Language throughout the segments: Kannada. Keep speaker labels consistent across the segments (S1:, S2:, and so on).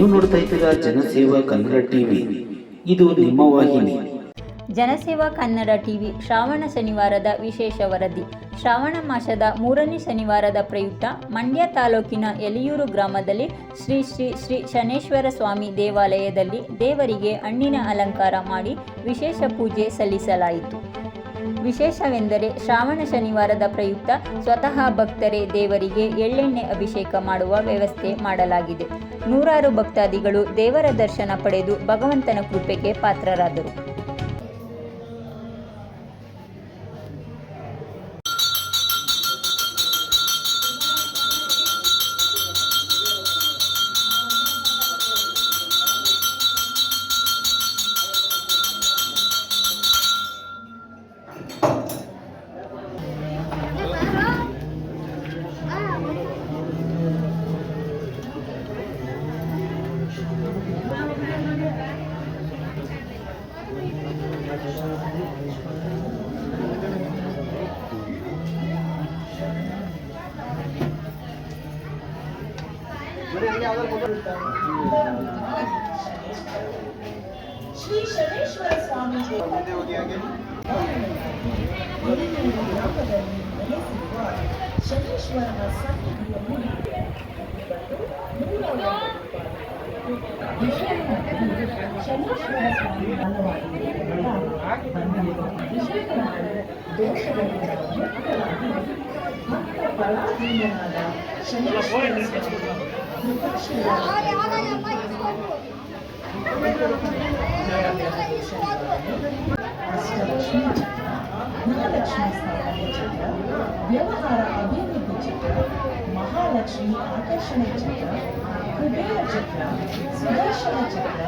S1: ನೀವು ನೋಡ್ತಾ ಇದ್ದೀರಾ ಜನಸೇವಾ ಕನ್ನಡ ಟಿವಿ. ಇದು ನಿಮ್ಮ ವಾಹಿನಿ.
S2: ಜನಸೇವಾ ಕನ್ನಡ ಟಿವಿ ಶ್ರಾವಣ ಶನಿವಾರದ ವಿಶೇಷ ವರದಿ. ಶ್ರಾವಣ ಮಾಸದ ಮೂರನೇ ಶನಿವಾರದ ಪ್ರಯುಕ್ತ ಮಂಡ್ಯ ತಾಲೂಕಿನ ಎಲಿಯೂರು ಗ್ರಾಮದಲ್ಲಿ ಶ್ರೀ ಶ್ರೀ ಶ್ರೀ ಶನೇಶ್ವರ ಸ್ವಾಮಿ ದೇವಾಲಯದಲ್ಲಿ ದೇವರಿಗೆ ಹಣ್ಣಿನ ಅಲಂಕಾರ ಮಾಡಿ ವಿಶೇಷ ಪೂಜೆ ಸಲ್ಲಿಸಲಾಯಿತು. ವಿಶೇಷವೆಂದರೆ ಶ್ರಾವಣ ಶನಿವಾರದ ಪ್ರಯುಕ್ತ ಸ್ವತಃ ಭಕ್ತರೇ ದೇವರಿಗೆ ಎಳ್ಳೆಣ್ಣೆ ಅಭಿಷೇಕ ಮಾಡುವ ವ್ಯವಸ್ಥೆ ಮಾಡಲಾಗಿದೆ. ನೂರಾರು ಭಕ್ತಾದಿಗಳು ದೇವರ ದರ್ಶನ ಪಡೆದು ಭಗವಂತನ ಕೃಪೆಗೆ ಪಾತ್ರರಾದರು.
S3: श्री शनेश्वर स्वामी जी हो
S4: गया
S3: ಶನೇಶ್ವರನ ಸನ್ನಿಧಿಯಲ್ಲಿ
S4: ಶನೇಶ್ವರ
S3: ಸ್ವಾಮಿ ದೋಷಗಳಿಂದಾಗಿ ಭಕ್ತ ಫಲಾಧೀನಾದ
S4: ಶನೇಶ್ವರ ಸ್ವಾಮಿ
S3: ಅಷ್ಟಲಕ್ಷ್ಮಿ
S4: ಚಿತ್ರ
S3: ಸ್ಥಾಪನೆ ಚಕ್ರ ವ್ಯವಹಾರ ಅಭಿವೃದ್ಧಿ ಚಿತ್ರ ಮಹಾಲಕ್ಷ್ಮಿ ಆಕರ್ಷಣೆ ಚಿತ್ರ ಕುಬೇರ ಚಿತ್ರ ಸುದರ್ಶನ ಚಕ್ರ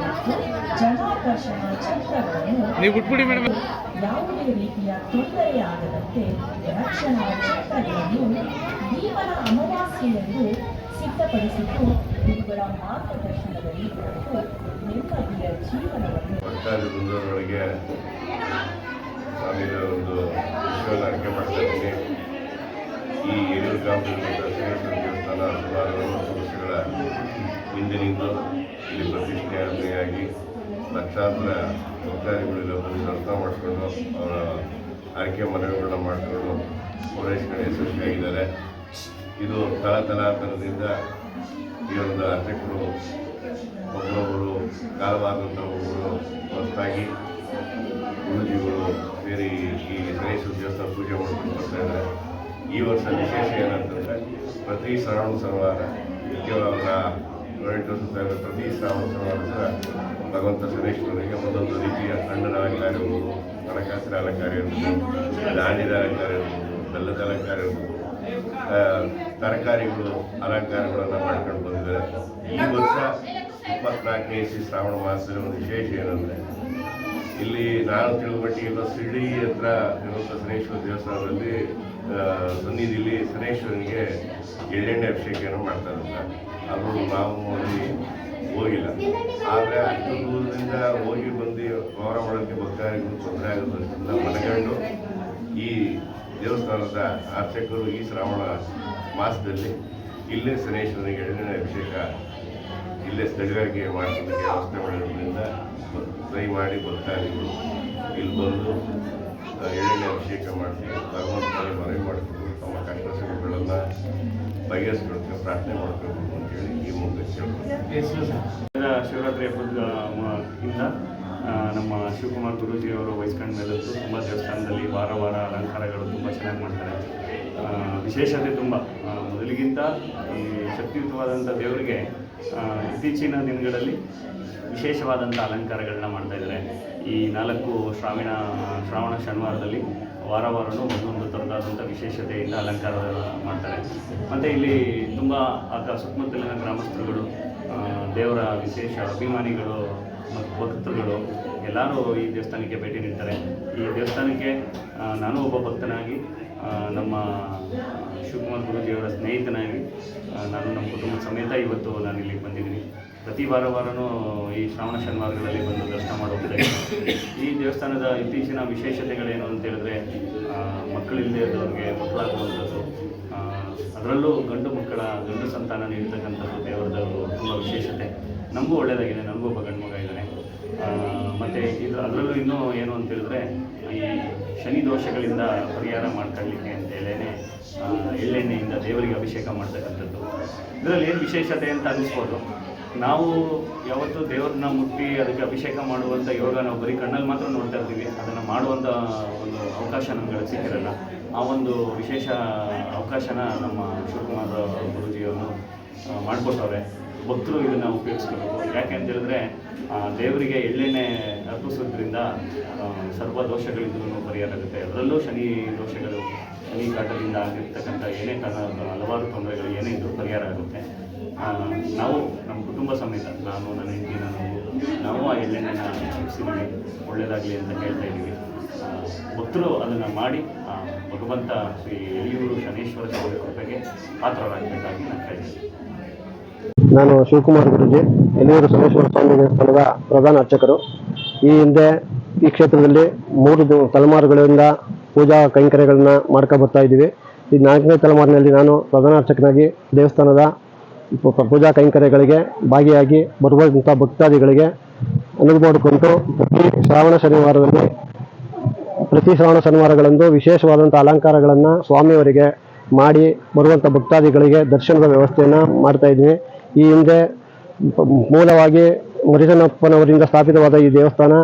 S3: ಮತ್ತು ಜನಾಕರ್ಷಣ
S5: ಚಿತ್ರಗಳನ್ನು
S3: ಯಾವುದೇ ರೀತಿಯ ತೊಂದರೆಯಾಗದಂತೆ ರಕ್ಷಣಾ ಚಿತ್ರಗಳನ್ನು ಭೀಮನ ಅಮಾವಾಸ್ಯೆಯಂದು ಸಿದ್ಧಪಡಿಸಿದ್ದು ಇವುಗಳ ಮಾರ್ಗದರ್ಶನದಲ್ಲಿ ನೆಮ್ಮದಿಯ ಜೀವನವನ್ನು
S6: ಒಂದು ಅರ್ಕೆ ಮಾಡ್ತಾ ಈ ಸುಮಾರು ನಲವತ್ತು ವರ್ಷಗಳ ಹಿಂದಿನಿಂದ ಇಲ್ಲಿ ಪ್ರತಿಷ್ಠೆಯಾಗಿ ಲಕ್ಷಾಂತರ ಭಕ್ತಾದಿಗಳು ಬಂದು ದರ್ಶನ ಮಾಡಿಕೊಂಡು ಅವರ ಆಯ್ಕೆ ಮನವಿಗಳನ್ನ ಮಾಡಿಕೊಂಡು ಪೂರೈಸಿಕೊಂಡು ಯಶಸ್ವಿಯಾಗಿದ್ದಾರೆ ಇದು ತಳತಲಾಂತರದಿಂದ ಒಂದು ಅಧ್ಯಕ್ಷರು, ಒಬ್ಬರೊಬ್ಬರು ಕಾಲವಾದಂಥ ಒಬ್ಬರು ಹೊಸದಾಗಿ ಗುರುಜಿಗಳು ಬೇರೆ ಈ ಗಣೇಶ ದೇವಸ್ಥಾನ ಪೂಜೆ ಮಾಡ್ಕೊಂಡು ಬರ್ತಾ ಇದ್ದಾರೆ. ಈ ವರ್ಷ ವಿಶೇಷ ಏನಂತಂದರೆ ಪ್ರತಿ ಶ್ರಾವಣ ಕೇವಲ ಅವರ ಸುತ್ತ ಪ್ರತಿ ಶ್ರಾವಣ ಶನಿವಾರ ಭಗವಂತ ಸುರೇಶ್ವರಿಗೆ ಒಂದೊಂದು ರೀತಿಯ ಹಣ್ಣಿನ ಅಲಂಕಾರ ಇರ್ಬೋದು ಹಣಕಾಸಿನ ಅಲಂಕಾರ ಇರ್ಬೋದು ಧಾನ್ಯದ ಅಲಂಕಾರ ಇರ್ಬೋದು, ಬೆಲ್ಲದ ಅಲಂಕಾರ ಇರ್ಬೋದು. ತರಕಾರಿಗಳು, ಅಲಂಕಾರಗಳನ್ನು ಮಾಡ್ಕೊಂಡು ಬಂದಿದ್ದಾರೆ. ಈ ವರ್ಷ ಇಪ್ಪತ್ನಾಲ್ಕನೇ ಇಸಿ ಶ್ರಾವಣ ಮಾಸದ ಒಂದು ವಿಶೇಷ ಏನಂದರೆ, ಇಲ್ಲಿ ನಾನು ತಿಳುವಟ್ಟಿಗೆ ಸಿಡಿ ಹತ್ರ ಇರುವಂಥ ಶನೇಶ್ವರ ದೇವಸ್ಥಾನದಲ್ಲಿ ಸನ್ನಿಧಿಯಲ್ಲಿ ಶನೇಶ್ವರನಿಗೆ ಎಳ್ಳೆಣ್ಣೆ ಅಭಿಷೇಕವನ್ನು ಮಾಡ್ತಾರಂತ ಅದು ನಾವು ಅಲ್ಲಿ ಹೋಗಿಲ್ಲ. ಆದರೆ ಅಷ್ಟು ದೂರದಿಂದ ಹೋಗಿ ಬಂದು ಗೌರ ಮಾಡೋಕ್ಕೆ ಭಕ್ತಾದಿಗಳು ತೊಂದರೆ ಆಗೋದ್ರಿಂದ ಮನಗಂಡು ಈ ದೇವಸ್ಥಾನದ ಅರ್ಚಕರು ಈ ಶ್ರಾವಣ ಮಾಸದಲ್ಲಿ ಇಲ್ಲೇ ಶನೇಶ್ವರನಿಗೆ ಎಳ್ಳೆಣ್ಣೆ ಅಭಿಷೇಕ ಇಲ್ಲೇ ಸ್ಥಳೀಯವಾಗಿ ಮಾಡಿಸೋದಕ್ಕೆ ವ್ಯವಸ್ಥೆ ಮಾಡಿರೋದ್ರಿಂದ ಟ್ರೈ ಮಾಡಿ ಭಕ್ತಾದಿಗಳು ಇಲ್ಲಿ ಬಂದು ಆ, ಎಳ್ಳೆಣ್ಣೆ ಅಭಿಷೇಕ ಮಾಡಿಸಿ ಭಗವಂತನಲ್ಲಿ ಮನವಿ ಮಾಡಿಕೊಂಡು ತಮ್ಮ ಕಷ್ಟ ಸುಖಗಳನ್ನು ಬಗೆಹರಿಸ್ಕೊಳ್ತೀವಿ ಪ್ರಾರ್ಥನೆ ಮಾಡಬೇಕು ಅಂತೇಳಿ ಈ ಮುಂದೆ
S5: ಶಿವರಾತ್ರಿ ಹಬ್ಬದ ಮ- ಇಂದ. ಆ, ನಮ್ಮ ಶಿವಕುಮಾರ್ ಗುರೂಜಿ ಅವರು ವಹಿಸ್ಕೊಂಡ ಮೇಲಂತೂ ತುಂಬ ದೇವಸ್ಥಾನದಲ್ಲಿ ವಾರ ವಾರ ಅಲಂಕಾರಗಳು ತುಂಬ ಚೆನ್ನಾಗಿ ಮಾಡ್ತಾರೆ. ವಿಶೇಷತೆ ತುಂಬ. ಮೊದಲಿಗಿಂತ ಈ ಶಕ್ತಿಯುತವಾದಂಥ ದೇವರಿಗೆ ಇತ್ತೀಚಿನ ದಿನಗಳಲ್ಲಿ ವಿಶೇಷವಾದಂಥ ಅಲಂಕಾರಗಳನ್ನ ಮಾಡ್ತಾ ಇದ್ದಾರೆ. ಈ ನಾಲ್ಕು ಶ್ರಾವಣ ಶ್ರಾವಣ ಶನಿವಾರದಲ್ಲಿ ವಾರ ವಾರನೂ ಒಂದೊಂದು ಥರದಾದಂಥ ವಿಶೇಷತೆಯಿಂದ ಅಲಂಕಾರ ಮಾಡ್ತಾರೆ. ಮತ್ತು ಇಲ್ಲಿ ತುಂಬ ಆಗ ಸುತ್ತಮುತ್ತಲಿನ ಗ್ರಾಮಸ್ಥರುಗಳು ದೇವರ ವಿಶೇಷ ಅಭಿಮಾನಿಗಳು ಮತ್ತು ಭಕ್ತರುಗಳು ಎಲ್ಲರೂ ಈ ದೇವಸ್ಥಾನಕ್ಕೆ ಭೇಟಿ ನೀಡ್ತಾರೆ. ಈ ದೇವಸ್ಥಾನಕ್ಕೆ ನಾನು ಒಬ್ಬ ಭಕ್ತನಾಗಿ ನಮ್ಮ ಶಿವಕುಮಾರ್ ಗುರುಜಿಯವರ ಸ್ನೇಹಿತನಾಗಿ ನಾನು ನಮ್ಮ ಕುಟುಂಬ ಸಮೇತ ಇವತ್ತು ನಾನು ಇಲ್ಲಿಗೆ ಬಂದಿದ್ದೀನಿ. ಪ್ರತಿ ವಾರ ವಾರನೂ ಈ ಶ್ರಾವಣ ಶನಿವಾರಗಳಲ್ಲಿ ಬಂದು ದರ್ಶನ ಮಾಡೋದಿದೆ ಈ ದೇವಸ್ಥಾನದ ಇತ್ತೀಚಿನ ವಿಶೇಷತೆಗಳೇನು ಅಂತ ಹೇಳಿದ್ರೆ ಮಕ್ಕಳಿಲ್ಲದೆ ಇದ್ದವ್ರಿಗೆ ಮಕ್ಕಳಾಗುವಂಥದ್ದು ಅದರಲ್ಲೂ ಗಂಡು ಮಕ್ಕಳ ಗಂಡು ಸಂತಾನ ನೀಡ್ತಕ್ಕಂಥದ್ದು ದೇವರದ್ದು ತುಂಬ ವಿಶೇಷತೆ. ನಮಗೂ ಒಳ್ಳೆಯದಾಗಿದೆ ನನಗೂ ಒಬ್ಬ ಗಂಡು ಮಗ ಮತ್ತು ಇದು ಅದರಲ್ಲೂ ಇನ್ನೂ ಏನು ಅಂತ ಹೇಳಿದ್ರೆ, ಈ ಶನಿ ದೋಷಗಳಿಂದ ಪರಿಹಾರ ಮಾಡ್ಕೊಳ್ಳಿಕ್ಕೆ ಅಂತೇಳೇ ಎಳ್ಳೆಣ್ಣೆಯಿಂದ ದೇವರಿಗೆ ಅಭಿಷೇಕ ಮಾಡ್ತಕ್ಕಂಥದ್ದು. ಇದರಲ್ಲಿ ಏನು ವಿಶೇಷತೆ ಅಂತ ಅನ್ನಿಸ್ಬೋದು ನಾವು ಯಾವತ್ತೂ ದೇವ್ರನ್ನ ಮುಟ್ಟಿ ಅದಕ್ಕೆ ಅಭಿಷೇಕ ಮಾಡುವಂಥ ಯೋಗ ನಾವು ಬರೀ ಕಣ್ಣಲ್ಲಿ ಮಾತ್ರ ನೋಡ್ತಾ ಇರ್ತೀವಿ. ಅದನ್ನು ಮಾಡುವಂಥ ಒಂದು ಅವಕಾಶ ನಮ್ಗೆ ಸಿಕ್ಕಿರಲ್ಲ. ಆ ಒಂದು ವಿಶೇಷ ಅವಕಾಶನ ನಮ್ಮ ಶಿವಕುಮಾರ್ ಗುರುಜಿಯವರು ಮಾಡಿಕೊಟ್ಟವ್ರೆ. ಭಕ್ತರು ಇದನ್ನು ಉಪಯೋಗಿಸ್ಕೋಬೇಕು ಯಾಕೆಂತ ಹೇಳಿದ್ರೆ ದೇವರಿಗೆ ಎಳ್ಳೆಣ್ಣೆ ಅರ್ಪಿಸೋದ್ರಿಂದ ಸರ್ವ ದೋಷಗಳಿದ್ರೂ ಪರಿಹಾರ ಆಗುತ್ತೆ. ಅದರಲ್ಲೂ ಶನಿ ದೋಷಗಳು, ಶನಿ ಕಾಟದಿಂದ ಆಗಿರ್ತಕ್ಕಂಥ ಏನೇ ಕಾರಣ ಹಲವಾರು ತೊಂದರೆಗಳು ಏನೇ ಇದ್ದರೂ ಪರಿಹಾರ ಆಗುತ್ತೆ. ನಾವು, ನಮ್ಮ ಕುಟುಂಬ ಸಮೇತ, ನಾನು, ನನ್ನ ಹೆಂಡತಿ, ನಾನು, ನಾವು ಆ ಎಳ್ಳೆಣ್ಣೆನ ಸಿಗ್ಸಿದ್ದೀವಿ ಒಳ್ಳೆಯದಾಗಲಿ ಅಂತ ಹೇಳ್ತಾ ಇದ್ದೀವಿ. ಭಕ್ತರು ಅದನ್ನು ಮಾಡಿ ಭಗವಂತ ಶ್ರೀ ಎಲಿಯೂರು ಶನೇಶ್ವರ ಕೃಪೆಗೆ ಪಾತ್ರರಾಗಬೇಕಾಗಿ ನಾನು ಕೇಳ್ತೀನಿ
S7: ನಾನು ಶಿವಕುಮಾರ್ ಗುರುಜಿ ಎಲಿಯೂರು ಸೋಮೇಶ್ವರ ಸ್ವಾಮಿ ದೇವಸ್ಥಾನದ ಪ್ರಧಾನ ಅರ್ಚಕರು. ಈ ಹಿಂದೆ ಈ ಕ್ಷೇತ್ರದಲ್ಲಿ ಮೂರು ತಲೆಮಾರುಗಳಿಂದ ಪೂಜಾ ಕೈಂಕರ್ಯಗಳನ್ನ ಮಾಡ್ಕೊ ಬರ್ತಾ ಇದ್ದೀವಿ. ಈ ನಾಲ್ಕನೇ ತಲೆಮಾರಿನಲ್ಲಿ ನಾನು ಪ್ರಧಾನ ಅರ್ಚಕನಾಗಿ ದೇವಸ್ಥಾನದ ಪೂಜಾ ಕೈಂಕರ್ಯಗಳಿಗೆ ಭಾಗಿಯಾಗಿ ಬರುವಂಥ ಭಕ್ತಾದಿಗಳಿಗೆ ಅನುವು ಮಾಡಿಕೊಂಡು ಪ್ರತಿ ಶ್ರಾವಣ ಶನಿವಾರದಲ್ಲಿ, ಪ್ರತಿ ಶ್ರಾವಣ ಶನಿವಾರಗಳಂದು ವಿಶೇಷವಾದಂಥ ಅಲಂಕಾರಗಳನ್ನು ಸ್ವಾಮಿಯವರಿಗೆ ಮಾಡಿ ಬರುವಂಥ ಭಕ್ತಾದಿಗಳಿಗೆ ದರ್ಶನದ ವ್ಯವಸ್ಥೆಯನ್ನು ಮಾಡ್ತಾ ಇದ್ವಿ ಈ ಹಿಂದೆ ಮೂಲವಾಗಿ ಮುರಿಸನಪ್ಪನವರಿಂದ ಸ್ಥಾಪಿತವಾದ ಈ ದೇವಸ್ಥಾನ,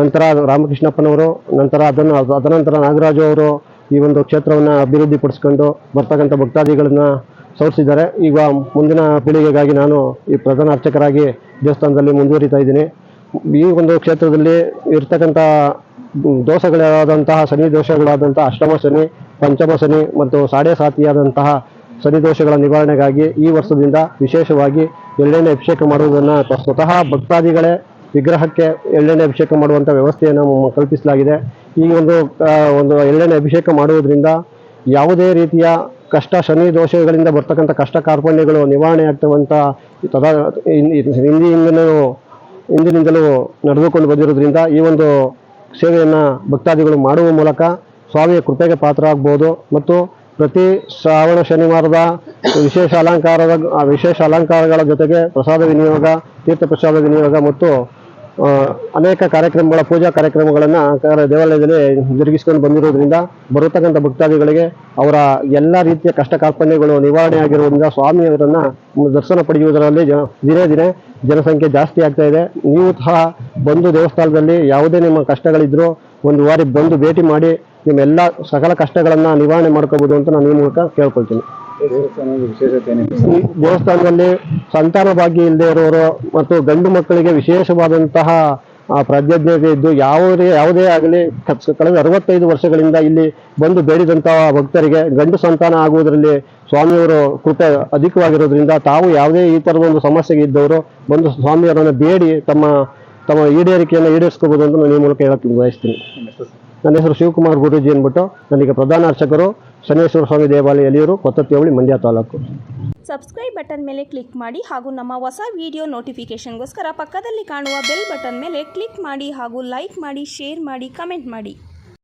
S7: ನಂತರ ರಾಮಕೃಷ್ಣಪ್ಪನವರು, ನಂತರ ಅದನ್ನು ಅದನಂತರ ನಾಗರಾಜು ಅವರು ಈ ಒಂದು ಕ್ಷೇತ್ರವನ್ನು ಅಭಿವೃದ್ಧಿಪಡಿಸ್ಕೊಂಡು ಬರ್ತಕ್ಕಂಥ ಭಕ್ತಾದಿಗಳನ್ನು ಸೋರಿಸಿದ್ದಾರೆ. ಈಗ ಮುಂದಿನ ಪೀಳಿಗೆಗಾಗಿ ನಾನು ಈ ಪ್ರಧಾನ ಅರ್ಚಕರಾಗಿ ದೇವಸ್ಥಾನದಲ್ಲಿ ಮುಂದುವರಿತಾ ಇದ್ದೀನಿ. ಈ ಒಂದು ಕ್ಷೇತ್ರದಲ್ಲಿ ಇರ್ತಕ್ಕಂಥ ದೋಷಗಳಾದಂತಹ ಶನಿ ದೋಷಗಳಾದಂತಹ ಅಷ್ಟಮ ಶನಿ, ಪಂಚಮ ಶನಿ ಮತ್ತು ಸಾಡೆ ಸಾತಿಯಾದಂತಹ ಶನಿ ದೋಷಗಳ ನಿವಾರಣೆಗಾಗಿ ಈ ವರ್ಷದಿಂದ ವಿಶೇಷವಾಗಿ ಎಳ್ಳೆಣ್ಣೆ ಅಭಿಷೇಕ ಮಾಡುವುದನ್ನು ಸ್ವತಃ ಭಕ್ತಾದಿಗಳೇ ವಿಗ್ರಹಕ್ಕೆ ಎಳ್ಳೆಣ್ಣೆ ಅಭಿಷೇಕ ಮಾಡುವಂಥ ವ್ಯವಸ್ಥೆಯನ್ನು ಕಲ್ಪಿಸಲಾಗಿದೆ. ಈ ಒಂದು ಒಂದು ಎಳ್ಳೆಣ್ಣೆ ಅಭಿಷೇಕ ಮಾಡುವುದರಿಂದ ಯಾವುದೇ ರೀತಿಯ ಕಷ್ಟ, ಶನಿ ದೋಷಗಳಿಂದ ಬರ್ತಕ್ಕಂಥ ಕಷ್ಟ ಕಾರ್ಪಣ್ಯಗಳು ನಿವಾರಣೆ ಆಗ್ತವಂಥ ತದಾ ಹಿಂದಿಯಿಂದಲೂ ಹಿಂದಿನಿಂದಲೂ ನಡೆದುಕೊಂಡು ಬಂದಿರೋದ್ರಿಂದ ಈ ಒಂದು ಸೇವೆಯನ್ನು ಭಕ್ತಾದಿಗಳು ಮಾಡುವ ಮೂಲಕ ಸ್ವಾಮಿಯ ಕೃಪೆಗೆ ಪಾತ್ರ ಆಗ್ಬೋದು ಮತ್ತು ಪ್ರತಿ ಶ್ರಾವಣ ಶನಿವಾರದ ವಿಶೇಷ ಅಲಂಕಾರದ ವಿಶೇಷ ಅಲಂಕಾರಗಳ ಜೊತೆಗೆ ಪ್ರಸಾದ ವಿನಿಯೋಗ ತೀರ್ಥ ಪ್ರಸಾದ ವಿನಿಯೋಗ ಮತ್ತು ಅನೇಕ ಕಾರ್ಯಕ್ರಮಗಳ, ಪೂಜಾ ಕಾರ್ಯಕ್ರಮಗಳನ್ನು ದೇವಾಲಯದಲ್ಲಿ ಜರುಗಿಸಿಕೊಂಡು ಬಂದಿರೋದ್ರಿಂದ ಬರತಕ್ಕಂಥ ಭಕ್ತಾದಿಗಳಿಗೆ ಅವರ ಎಲ್ಲ ರೀತಿಯ ಕಷ್ಟ ಕಾರ್ಪಣ್ಯಗಳು ನಿವಾರಣೆ ಆಗಿರುವುದರಿಂದ ಸ್ವಾಮಿಯವರನ್ನ ದರ್ಶನ ಪಡೆಯುವುದರಲ್ಲಿ ದಿನೇ ದಿನೇ ಜನಸಂಖ್ಯೆ ಜಾಸ್ತಿ ಆಗ್ತಾ ಇದೆ. ನೀವು ಸಹ ಬಂದು ದೇವಸ್ಥಾನದಲ್ಲಿ ಯಾವುದೇ ನಿಮ್ಮ ಕಷ್ಟಗಳಿದ್ರೂ ಒಂದು ವಾರಿ ಬಂದು ಭೇಟಿ ಮಾಡಿ ನಿಮ್ಮೆಲ್ಲ ಸಕಲ ಕಷ್ಟಗಳನ್ನು ನಿವಾರಣೆ ಮಾಡ್ಕೋಬೋದು ಅಂತ ನಾನು ಈ ಮೂಲಕ ಕೇಳ್ಕೊಳ್ತೀನಿ. ದೇವಸ್ಥಾನದಲ್ಲಿ ಸಂತಾನ ಭಾಗ್ಯ ಇಲ್ಲದೆ ಇರೋರು ಮತ್ತು ಗಂಡು ಮಕ್ಕಳಿಗೆ ವಿಶೇಷವಾದಂತಹ ಆ, ಪ್ರಜ್ಞೆ ಇದ್ದು ಯಾವುದೇ ಯಾವುದೇ ಆಗಲಿ ಕಳೆದ ಅರವತ್ತೈದು ವರ್ಷಗಳಿಂದ ಇಲ್ಲಿ ಬಂದು ಬೇಡಿದಂತಹ ಭಕ್ತರಿಗೆ ಗಂಡು ಸಂತಾನ ಆಗುವುದರಲ್ಲಿ ಸ್ವಾಮಿಯವರು ಕೃಪೆ ಅಧಿಕವಾಗಿರೋದ್ರಿಂದ ತಾವು ಯಾವುದೇ ಈ ಥರದ ಒಂದು ಸಮಸ್ಯೆಗೆ ಇದ್ದವರು ಬಂದು ಸ್ವಾಮಿಯವರನ್ನು ಬೇಡಿ ತಮ್ಮ ತಮ್ಮ ಈಡೇರಿಕೆಯನ್ನು ಈಡೇರಿಸ್ಕೋಬಹುದು ಅಂತ ನಾನು ಈ ಮೂಲಕ ಹೇಳಕ್ಕೆ ಬಯಸ್ತೀನಿ. ನನ್ನ ಹೆಸರು ಶಿವಕುಮಾರ್ ಗುರೂಜಿ ಅಂದ್ಬಿಟ್ಟು ನನಗೆ ಪ್ರಧಾನ ಅರ್ಚಕರು ಶನೇಶ್ವರ ಸ್ವಾಮಿ ದೇವಾಲಯ ಎಲಿಯೂರು ಕೊತ್ತಿಯವಳಿ ಮಂಡ್ಯ ತಾಲೂಕು.
S8: ಸಬ್ಸ್ಕ್ರೈಬ್ ಬಟನ್ ಮೇಲೆ ಕ್ಲಿಕ್ ಮಾಡಿ ಹಾಗೂ ನಮ್ಮ ಹೊಸ ವಿಡಿಯೋ ನೋಟಿಫಿಕೇಷನ್ಗೋಸ್ಕರ ಪಕ್ಕದಲ್ಲಿ ಕಾಣುವ ಬೆಲ್ ಬಟನ್ ಮೇಲೆ ಕ್ಲಿಕ್ ಮಾಡಿ ಹಾಗೂ ಲೈಕ್ ಮಾಡಿ ಶೇರ್ ಮಾಡಿ ಕಮೆಂಟ್ ಮಾಡಿ.